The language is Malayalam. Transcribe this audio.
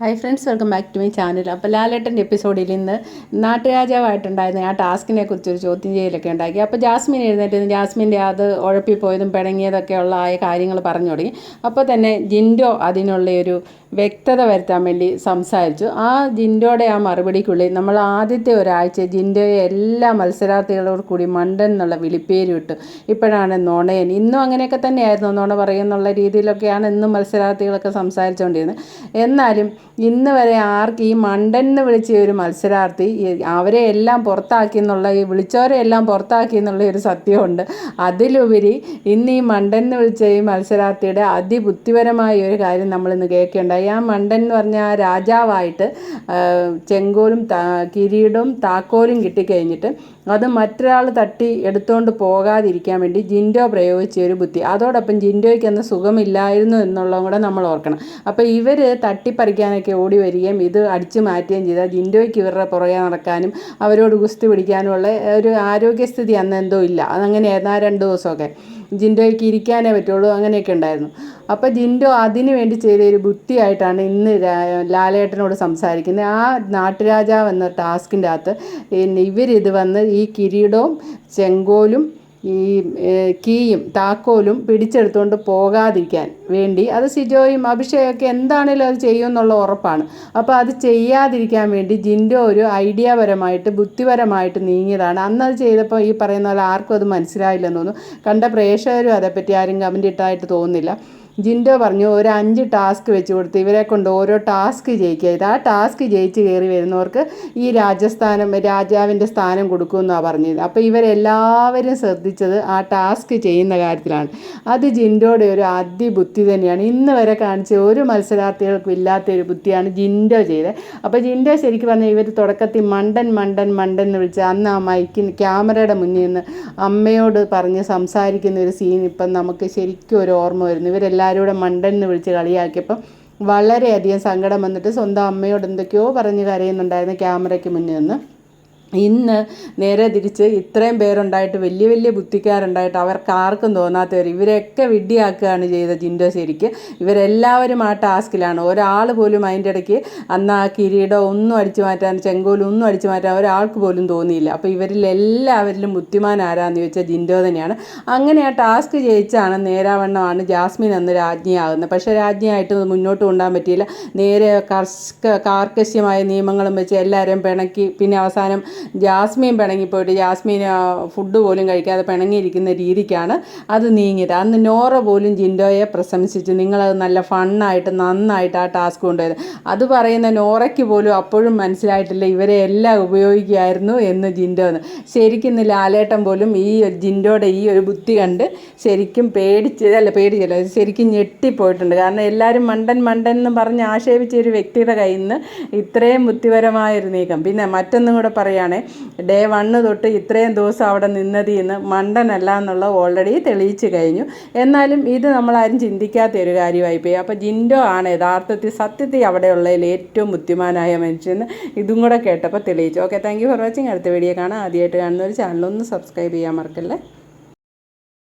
Hi friends welcome back to my channel അപ്പോൾ ലാലേട്ടന്റെ എപ്പിസോഡിൽ ഇന്ന് നാട്ടുരാജാവായിട്ടുണ്ടായിരുന്ന ആ ടാസ്കിനെ കുറിച്ചൊരു ചോദ്യം ചെയ്യലൊക്കെ ഉണ്ടാക്കി. അപ്പോൾ ജാസ്മിൻ എഴുന്നേറ്റ് ജാസ്മിന്റെ അത് ഉഴപ്പിപ്പോയതും പിണങ്ങിയതൊക്കെ ഉള്ള ആയ കാര്യങ്ങൾ പറഞ്ഞു തുടങ്ങി. അപ്പോൾ തന്നെ ജിൻഡോ അതിനുള്ള ഒരു വ്യക്തത വരുത്താൻ വേണ്ടി സംസാരിച്ചു. ആ ജിൻഡോയുടെ ആ മറുപടിക്കുള്ളിൽ നമ്മൾ ആദ്യത്തെ ഒരാഴ്ച ജിൻഡോയെ എല്ലാ മത്സരാർത്ഥികളോട് കൂടി മണ്ടൻ എന്നുള്ള വിളിപ്പേര് വിട്ടു ഇപ്പോഴാണ് നോണയൻ. ഇന്നും അങ്ങനെയൊക്കെ തന്നെയായിരുന്നു നോണ പറയുന്നുള്ള രീതിയിലൊക്കെയാണ് ഇന്നും മത്സരാർത്ഥികളൊക്കെ സംസാരിച്ചുകൊണ്ടിരുന്നത്. എന്നാലും ഇന്ന് വരെ ആർക്ക് ഈ മണ്ടൻ എന്ന് വിളിച്ച ഒരു മത്സരാർത്ഥി അവരെ എല്ലാം പുറത്താക്കി എന്നുള്ള ഈ വിളിച്ചവരെ എല്ലാം പുറത്താക്കി എന്നുള്ള ഒരു സത്യമുണ്ട്. അതിലുപരി ഇന്ന് ഈ മണ്ടൻ എന്ന് വിളിച്ച ഈ മത്സരാർത്ഥിയുടെ അതിബുദ്ധിപരമായ ഒരു കാര്യം നമ്മളിന്ന് കേൾക്കുകയുണ്ടായി ആ മണ്ടൻ എന്ന് പറഞ്ഞാൽ രാജാവായിട്ട് ചെങ്കോലും കിരീടവും താക്കോലും കിട്ടിക്കഴിഞ്ഞിട്ട് അത് മറ്റൊരാൾ തട്ടി എടുത്തുകൊണ്ട് പോകാതിരിക്കാൻ വേണ്ടി ജിൻഡോ പ്രയോഗിച്ച ഒരു ബുദ്ധി. അതോടൊപ്പം ജിൻഡോയ്ക്ക് അന്ന് സുഖമില്ലായിരുന്നു എന്നുള്ളതും കൂടെ നമ്മൾ ഓർക്കണം. അപ്പോൾ ഇവർ തട്ടിപ്പറിക്കാനൊക്കെ ഓടി വരികയും ഇത് അടിച്ചു മാറ്റുകയും ചെയ്താൽ ജിൻഡോയ്ക്ക് ഇവരുടെ പുറകെ നടക്കാനും അവരോട് ഗുസ്തി പിടിക്കാനുമുള്ള ഒരു ആരോഗ്യസ്ഥിതി അന്ന് എന്തോ ഇല്ല. അതങ്ങനെയായിരുന്നു ആ രണ്ട് ദിവസമൊക്കെ. ജിൻഡോയ്ക്ക് ഇരിക്കാനേ പറ്റുള്ളൂ അങ്ങനെയൊക്കെ ഉണ്ടായിരുന്നു. അപ്പോൾ ജിൻഡോ അതിനു വേണ്ടി ചെയ്ത ഒരു ബുദ്ധിയായിട്ടാണ് ഇന്ന് ലാലേട്ടനോട് സംസാരിക്കുന്നത്. ആ നാട്ടുരാജാവ് എന്ന ടാസ്കിന്റെ അകത്ത് ഇവരിത് വന്ന് ഈ കിരീടവും ചെങ്കോലും ഈ കീയും താക്കോലും പിടിച്ചെടുത്തുകൊണ്ട് പോകാതിരിക്കാൻ വേണ്ടി അത് സിജോയും അഭിഷേകൊക്കെ എന്താണേലും അത് ചെയ്യുമെന്നുള്ള ഉറപ്പാണ്. അപ്പോൾ അത് ചെയ്യാതിരിക്കാൻ വേണ്ടി ജിൻഡോ ഒരു ഐഡിയാപരമായിട്ട് ബുദ്ധിപരമായിട്ട് നീങ്ങിയതാണ്. അന്ന് അത് ചെയ്തപ്പോൾ ഈ പറയുന്ന പോലെ ആർക്കും അത് മനസ്സിലായില്ലെന്ന് തോന്നുന്നു. കണ്ട പ്രേക്ഷകരും അതേപ്പറ്റി ആരും കമന്റ് ഇട്ടായിട്ട് തോന്നുന്നില്ല. ജിൻഡോ പറഞ്ഞു ഒരു അഞ്ച് ടാസ്ക് വെച്ച് കൊടുത്ത് ഇവരെ കൊണ്ട് ഓരോ ടാസ്ക് ജയിക്കുക. ആ ടാസ്ക് ജയിച്ച് കയറി വരുന്നവർക്ക് ഈ രാജസ്ഥാനം രാജാവിന്റെ സ്ഥാനം കൊടുക്കുമെന്നാണ് പറഞ്ഞത്. അപ്പോൾ ഇവരെല്ലാവരും ശ്രദ്ധിച്ചത് ആ ടാസ്ക് ചെയ്യുന്ന കാര്യത്തിലാണ്. അത് ജിൻഡോയുടെ ഒരു അതിബുദ്ധി തന്നെയാണ്. ഇന്ന് വരെ കാണിച്ച ഒരു മത്സരാർത്ഥികൾക്കും ഇല്ലാത്ത ഒരു ബുദ്ധിയാണ് ജിൻഡോ ചെയ്തത്. അപ്പോൾ ജിൻഡോ ശരിക്കും പറഞ്ഞാൽ ഇവർ തുടക്കത്തിൽ മണ്ടൻ മണ്ടൻ മണ്ടൻ എന്ന് വിളിച്ച് അന്ന് ആ മൈക്കിന് ക്യാമറയുടെ മുന്നിൽ നിന്ന് അമ്മയോട് പറഞ്ഞ് സംസാരിക്കുന്ന ഒരു സീൻ ഇപ്പം നമുക്ക് ശരിക്കും ഒരു ഓർമ്മ വരുന്നു. ഇവരെല്ലാം എല്ലാവരും കൂടെ മണ്ടൻ എന്ന് വിളിച്ച് കളിയാക്കിയപ്പം വളരെയധികം സങ്കടം വന്നിട്ട് സ്വന്തം അമ്മയോട് എന്തൊക്കെയോ പറഞ്ഞ് കരയുന്നുണ്ടായിരുന്നു ക്യാമറയ്ക്ക് മുന്നിൽ നിന്ന്. ഇന്ന് നേരെ തിരിച്ച് ഇത്രയും പേരുണ്ടായിട്ട് വലിയ വലിയ ബുദ്ധിക്കാരുണ്ടായിട്ട് അവർക്ക് ആർക്കും തോന്നാത്തവർ ഇവരെയൊക്കെ വിഡ്ഢിയാക്കുകയാണ് ചെയ്ത ജിൻഡോ ശരിക്ക്. ഇവരെല്ലാവരും ആ ടാസ്കിലാണ്. ഒരാൾ പോലും അതിന്റെ ഇടയ്ക്ക് അന്ന് ആ കിരീടം ഒന്നും അടിച്ചു മാറ്റാൻ ചെങ്കോലും ഒന്നും അടിച്ചു മാറ്റാൻ ഒരാൾക്ക് പോലും തോന്നിയില്ല. അപ്പോൾ ഇവരിൽ എല്ലാവരിലും ബുദ്ധിമാൻ ആരാന്ന് ചോദിച്ചാൽ ജിൻഡോ തന്നെയാണ്. അങ്ങനെ ആ ടാസ്ക് ജയിച്ചാണ് നേരാവണ്ണമാണ് ജാസ്മിൻ അന്ന് രാജ്ഞിയാകുന്നത്. പക്ഷേ രാജ്ഞിയായിട്ട് മുന്നോട്ട് കൊണ്ടുപോകാൻ പറ്റിയില്ല. നേരെ കർഷക കാർക്കശ്യമായ നിയമങ്ങളും വെച്ച് എല്ലാവരെയും പിണക്കി. പിന്നെ അവസാനം ജാസ്മിൻ പിണങ്ങിപ്പോയിട്ട് ജാസ്മീൻ ഫുഡ് പോലും കഴിക്കാതെ പിണങ്ങിയിരിക്കുന്ന രീതിക്കാണ് അത് നീങ്ങിയത്. അന്ന് നോറ പോലും ജിൻഡോയെ പ്രശംസിച്ച്. നിങ്ങളത് നല്ല ഫണ്ണായിട്ട് നന്നായിട്ട് ആ ടാസ്ക് കൊണ്ടുപോയത്. അത് പറയുന്ന നോറയ്ക്ക് പോലും അപ്പോഴും മനസ്സിലായിട്ടില്ല ഇവരെ എല്ലാം ഉപയോഗിക്കുമായിരുന്നു എന്ന് ജിൻഡോ എന്ന്. ശരിക്കും ലാലേട്ടൻ പോലും ഈ ജിൻഡോയുടെ ഈ ഒരു ബുദ്ധി കണ്ട് ശരിക്കും പേടിച്ച് അല്ല പേടിച്ചല്ല ശരിക്കും ഞെട്ടിപ്പോയിട്ടുണ്ട്. കാരണം എല്ലാവരും മണ്ടൻ മണ്ടൻ എന്ന് പറഞ്ഞ് ആക്ഷേപിച്ച ഒരു വ്യക്തിയുടെ കയ്യിൽ നിന്ന് ഇത്രയും ബുദ്ധിപരമായൊരു നീക്കം. പിന്നെ മറ്റൊന്നും കൂടെ പറയുകയാണ് ഡേ വണ്ണ് തൊട്ട് ഇത്രയും ദിവസം അവിടെ നിന്നതിൽ നിന്ന് മണ്ടനല്ല എന്നുള്ളത് ഓൾറെഡി തെളിയിച്ചു കഴിഞ്ഞു. എന്നാലും ഇത് നമ്മളാരും ചിന്തിക്കാത്ത ഒരു കാര്യമായി പോയി. അപ്പോൾ ജിൻഡോ ആണ് യഥാർത്ഥത്തിൽ സത്യത്തിൽ അവിടെയുള്ളതിൽ ഏറ്റവും ബുദ്ധിമാനായ മനുഷ്യന് ഇതും കൂടെ കേട്ടപ്പോൾ തെളിയിച്ചു. ഓക്കെ താങ്ക് ഫോർ വാച്ചിങ് അടുത്ത വീഡിയോ കാണാം. ആദ്യമായിട്ട് കാണുന്ന ഒരു ചാനലൊന്ന് സബ്സ്ക്രൈബ് ചെയ്യാൻ മറക്കല്ലേ?